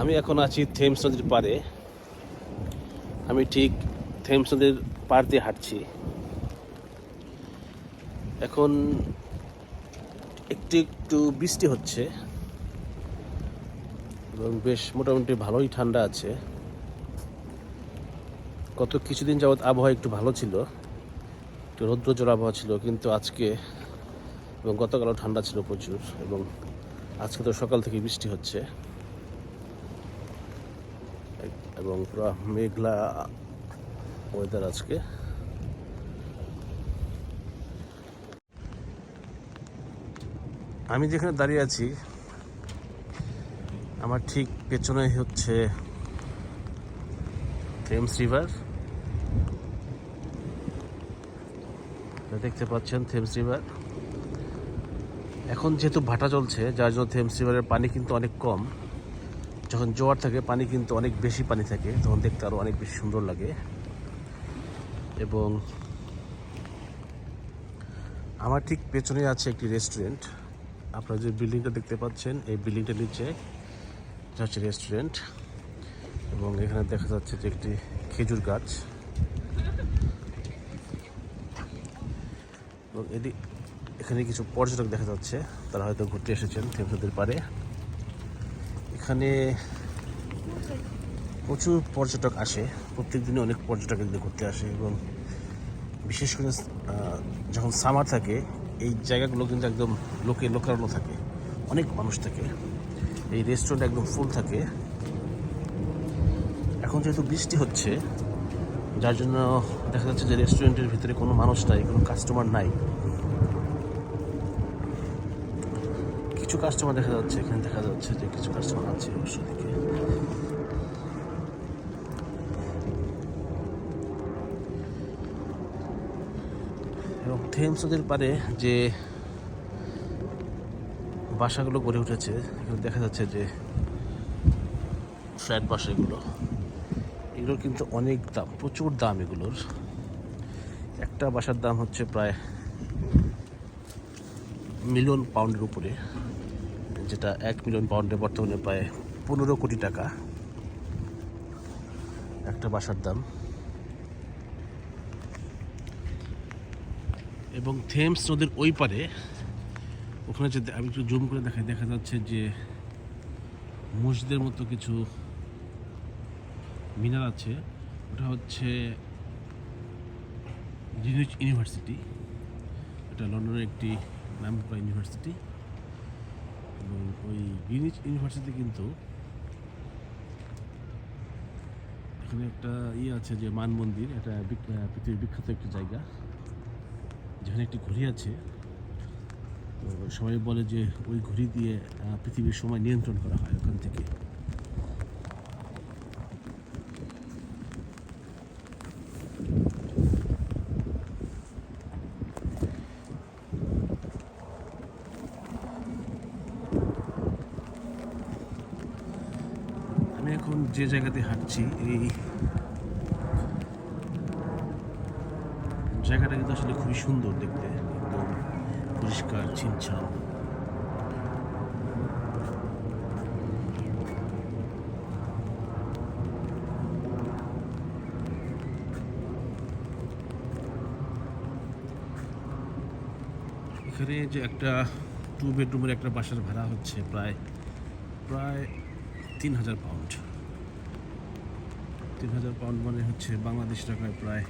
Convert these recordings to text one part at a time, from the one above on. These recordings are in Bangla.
আমি এখন আছি থেমস নদীর পাড়ে। আমি ঠিক থেমস নদীর পাড় দিয়ে হাঁটছি। এখন একটু একটু বৃষ্টি হচ্ছে এবং বেশ মোটামুটি ভালোই ঠান্ডা আছে। গত কিছুদিন যাবৎ আবহাওয়া একটু ভালো ছিল, একটু রৌদ্রজল আবহাওয়া ছিল, কিন্তু আজকে এবং গতকালও ঠান্ডা ছিল প্রচুর এবং আজকে তো সকাল থেকে বৃষ্টি হচ্ছে। এবং পুরো মেঘলা ওয়েদার আজকে। আমি যেখানে দাঁড়িয়ে আছি, আমার ঠিক পেছনে হচ্ছে থেমস রিভার দেখতে পাচ্ছেন থেমস রিভার এখন যেহেতু ভাটা চলছে, যার জন্য থেমস রিভারের পানি কিন্তু অনেক কম। যখন জোয়ার থাকে, পানি কিন্তু অনেক বেশি পানি থাকে, তখন দেখতে আরও অনেক বেশি সুন্দর লাগে। এবং আমার ঠিক পেছনে আছে একটি রেস্টুরেন্ট আপনারা যে বিল্ডিংটা দেখতে পাচ্ছেন, এই বিল্ডিংটার নিচে এটা হচ্ছে রেস্টুরেন্ট এবং এখানে দেখা যাচ্ছে যে একটি খেজুর গাছ। এবং এটি এখানে কিছু পর্যটক দেখা যাচ্ছে, তারা হয়তো ঘুরতে এসেছেন থেমসদের পারে এখানে প্রচুর পর্যটক আসে। প্রত্যেক দিনে অনেক পর্যটক এখানে ঘুরতে আসে এবং বিশেষ করে যখন সামার থাকে, এই জায়গাগুলো কিন্তু একদম লোকে লোকারণ্য থাকে। অনেক মানুষ থাকে। এই রেস্টুরেন্ট একদম ফুল থাকে। এখন যেহেতু বৃষ্টি হচ্ছে, যার জন্য দেখা যাচ্ছে যে রেস্টুরেন্টের ভিতরে কোনো মানুষ নাই, কোনো কাস্টমার নাই। কিছু কাস্টমার দেখা যাচ্ছে, এখানে দেখা যাচ্ছে যে কিছু কাস্টমার আছে অবশ্যই দিকে এবং থেমস নদীর পারে যে বাসাগুলো গড়ে উঠেছে এখানে দেখা যাচ্ছে যে ফ্ল্যাট বাসা এগুলো এগুলোর কিন্তু অনেক দাম, প্রচুর দাম এগুলোর। একটা বাসার দাম হচ্ছে প্রায় মিলিয়ন পাউন্ডের উপরে, যেটা এক মিলিয়ন পাউন্ডে বর্তমানে প্রায় পনেরো কোটি টাকা। একটা বাসার দাম। এবং থেমস নদীর ওই পারে, ওখানে যে আমি একটু জুম করে দেখাই, দেখা যাচ্ছে যে মসজিদের মতো কিছু মিনার আছে। ওটা হচ্ছে গ্রিনিচ ইউনিভার্সিটি এটা লন্ডনের একটি নাম করা ইউনিভার্সিটি এবং ওই গ্রিনিচ ইউনিভার্সিটি কিন্তু এখানে একটা ইয়ে আছে যে মান মন্দির, এটা পৃথিবীর বিখ্যাত একটি জায়গা যেখানে একটি ঘড়ি আছে। তো সবাই বলে যে ওই ঘড়ি দিয়ে পৃথিবীর সময় নিয়ন্ত্রণ করা হয় ওখান থেকে। আমি এখন যে জায়গাতে হাঁটছি, এই জায়গাটা কিন্তু আসলে খুবই সুন্দর দেখতে, একদম পরিষ্কার, ছিমছাম। এখানে যে একটা টু বেডরুমের একটা বাসার ভাড়া হচ্ছে প্রায় প্রায় তিন হাজার পাউন্ড তিন হাজার পাউন্ড মানে হচ্ছে বাংলাদেশ টাকায় প্রায়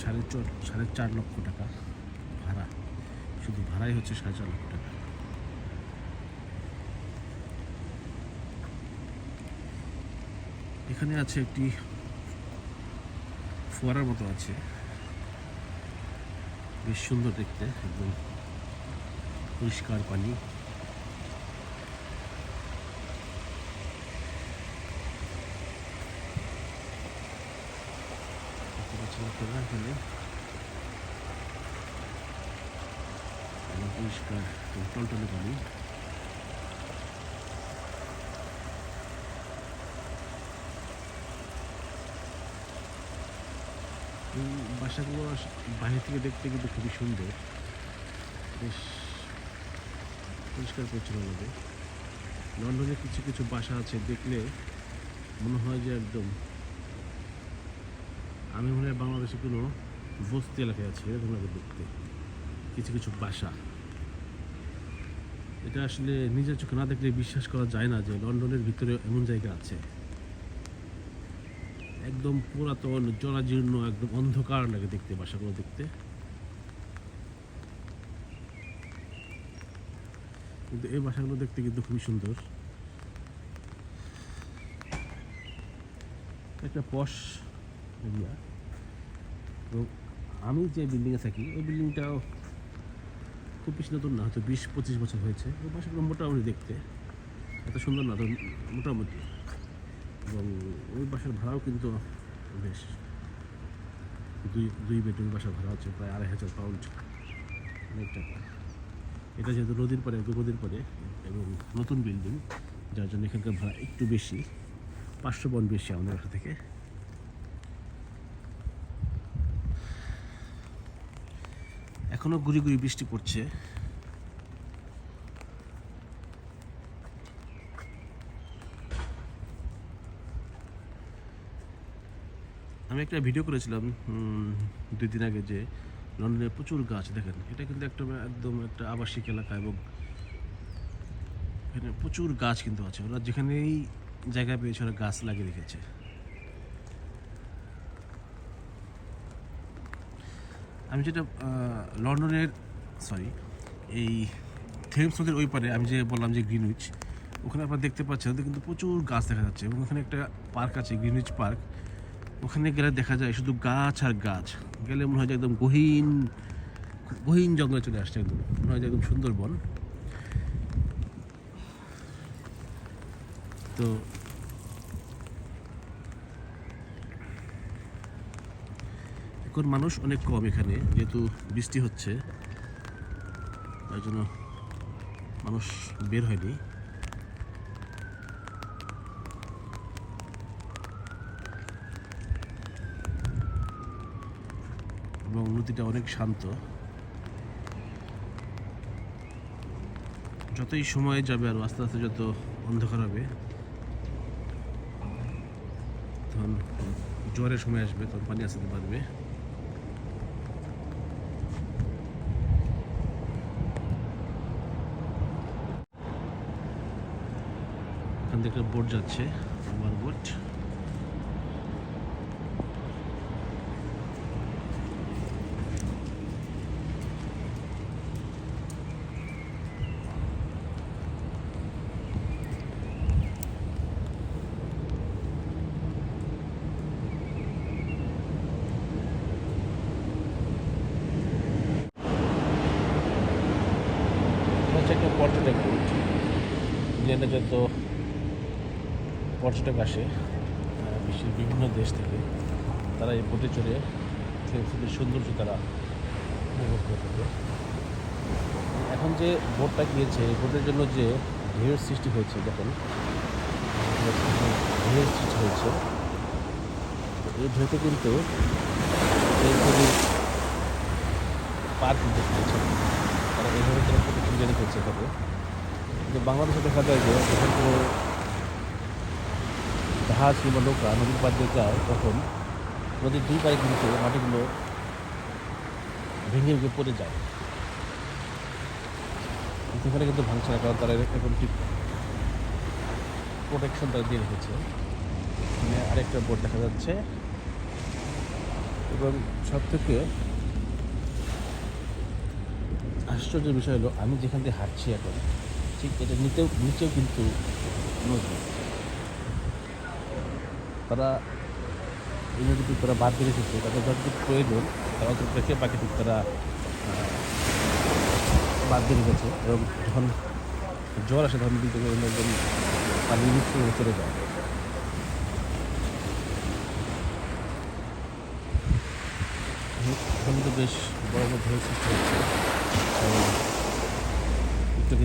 সাড়ে চার সাড়ে চার লক্ষ টাকা ভাড়া। শুধু ভাড়াই হচ্ছে সাড়ে চার লক্ষ টাকা। এখানে আছে একটি ফোয়ারার মতো আছে। বেশ সুন্দর দেখতে, একদম পরিষ্কার পানি দেখতে পাচ্ছেন আপনারা এখানে পরিষ্কার টলটলে পানি এই বাসাগুলো বাইরে থেকে দেখতে কিন্তু খুবই সুন্দর বেশ পরিষ্কার পরিচ্ছন্ন লাগে লন্ডনে কিছু কিছু বাসা আছে দেখলে মনে হয় যে একদম আমি মনে হয় বাংলাদেশে কোনো বস্তি এলাকায় আছি, এরকম লাগে দেখতে। কিছু কিছু বাসা। এটা আসলে নিজের চোখে না দেখলে বিশ্বাস করা যায় না যে লন্ডনের ভিতরে এমন জায়গা আছে। একদম পুরাতন, জরাজীর্ণ, একদম অন্ধকার লাগে দেখতে, বাসাগুলো দেখতে। কিন্তু এই বাসাগুলো দেখতে কিন্তু খুবই সুন্দর। একটা পশ এরিয়া তো আমি যে বিল্ডিংয়ে থাকি, ওই বিল্ডিংটাও খুব বেশি নতুন না, হয়তো বিশ পঁচিশ বছর হয়েছে। ওই বাসাগুলো মোটামুটি দেখতে। এত সুন্দর না, তো মোটামুটি। এবং ওই বাসার ভাড়াও কিন্তু বেশ। দুই দুই বেডরুম বাসার ভাড়া হচ্ছে প্রায় আড়াই হাজার পাউন্ড অনেক টাকা। এটা যেহেতু নদীর পরে একদম নদীর পরে এবং নতুন বিল্ডিং যার জন্য এখানকার ভাড়া একটু বেশি, পাঁচশো পয়েন্ট বেশি আমাদের বাসা থেকে। এখনও গুড়ি গুড়ি বৃষ্টি পড়ছে। আমি একটা ভিডিও করেছিলাম দুই দিন আগে যে লন্ডনে প্রচুর গাছ, দেখেন, এটা কিন্তু একটা একদম একটা আবাসিক এলাকা এবং এখানে প্রচুর গাছ কিন্তু আছে। ওরা যেখানেই জায়গা পেয়েছে, ওরা গাছ লাগিয়ে রেখেছে। আমি যেটা লন্ডনের সরি এই থেমস নদীর ওই পারে আমি যে বললাম যে গ্রিনউইচ ওখানে আপনারা দেখতে পাচ্ছেন ওদের কিন্তু প্রচুর গাছ দেখা যাচ্ছে এবং ওখানে একটা পার্ক আছে গ্রিনউইচ পার্ক ওখানে গেলে দেখা যায় শুধু গাছ আর গাছ। গেলে মনে হয় যে একদম গহীন গহীন জঙ্গলে চলে আসছে একদম। মনে হয় যে একদম সুন্দরবন। তো এখন মানুষ অনেক কম এখানে, যেহেতু বৃষ্টি হচ্ছে। তার জন্য মানুষ বের হয়নি। এবং নদীটা অনেক শান্ত। যতই সময় যাবে আর আস্তে আস্তে যত অন্ধকার হবে, তখন জ্বরের সময় আসবে, তখন পানি আসতে পারবে এখান থেকে বোট যাচ্ছে আমার বোট একটা পর্যটক যেটা যত পর্যটক আসে বিশ্বের বিভিন্ন দেশ থেকে, তারা এই বোটে চড়ে থেমসের সৌন্দর্য তারা উপভোগ করে থাকে এখন যে বোটটা গিয়েছে, এই বোটের জন্য যে ঢেউয়ের সৃষ্টি হয়েছে, দেখুন, ঢেউয়ের সৃষ্টি হয়েছে। এই ঢেউতে কিন্তু এই পার কিন্তু দিয়েছে তারা এইভাবে তারা প্রোটেকশন দিয়ে রেখেছে এটাকে কিন্তু বাংলাদেশে দেখা যায় যে যখন কোনো জাহাজ কিংবা নৌকা নদীর পার দিয়ে যায় তখন নদীর দুই পারে কিন্তু মাটিগুলো ভেঙে ভেঙে পড়ে যায়। এখানে কিন্তু ভাঙছে না কারণ তারা এখন ঠিক প্রোটেকশন তারা দিয়ে রেখেছে। এখানে আরেকটা বোর্ড দেখা যাচ্ছে। এবং সব থেকে আশ্চর্যের বিষয় হলো, আমি যেখান দিয়ে হাঁটছি এখন, ঠিক এটা নিতেও নিচেও কিন্তু নদী তারা এই নদীটি তারা বাদ দিয়ে রেখেছে, তাদের যতটুকু প্রয়োজন, তারা অত রেখে বাকিটুকু তারা বাদ দিয়ে রেখেছে এবং যখন জ্বর আসে তখন কিন্তু একদম পানি মিক্স চলে যায়। তো বেশ বড় বড় ঢেউ সৃষ্টি হচ্ছে।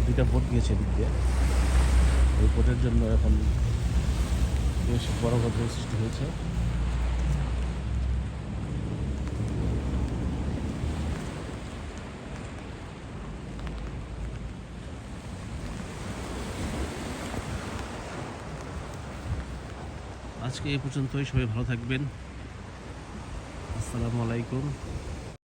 দুইটা বোট গিয়েছে এদিক দিয়ে। ওই বোটের জন্য এখন বেশ বড় বদলের সৃষ্টি হয়েছে। আজকে এ পর্যন্তই সবাই ভালো থাকবেন। আসসালামু আলাইকুম।